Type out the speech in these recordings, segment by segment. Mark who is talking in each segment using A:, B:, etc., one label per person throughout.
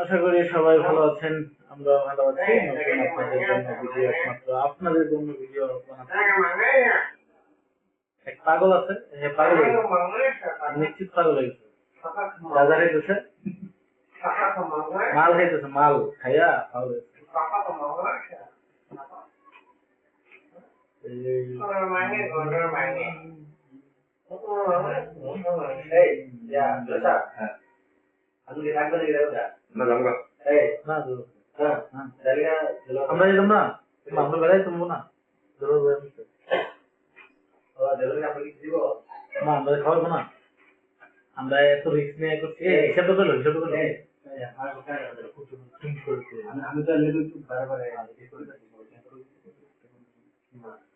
A: আশা করি সবাই ভালো আছেন আমরা ভালো আছি আপনাদের জন্য ভিডিও একমাত্র আপনাদের জন্য ভিডিও এক পাগল আছে হ্যাঁ পাগল নিশ্চিত পাগল হয়ে গেছে রাজা খাইতেছে মাল খাইতেছে মাল খাইয়া পাগল হয়ে। হ্যাঁ। আমরা যেতাম না। আমরা বেড়াই তুমি না। মা আমরা খাওয়াবো না। আমরা এত রিস্ক নিয়ে করছি। এই। হিসাব তো পেল হিসাব তো
B: আমি তো একটু বারবার
A: সমস্যা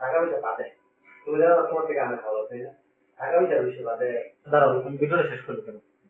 A: টাকা
B: পয়সা বাদে তুমি তোমার থেকে আমার ভালো তাই না টাকা পয়সার বিষয় বাদে
A: দাঁড়াও ভিডিওটা শেষ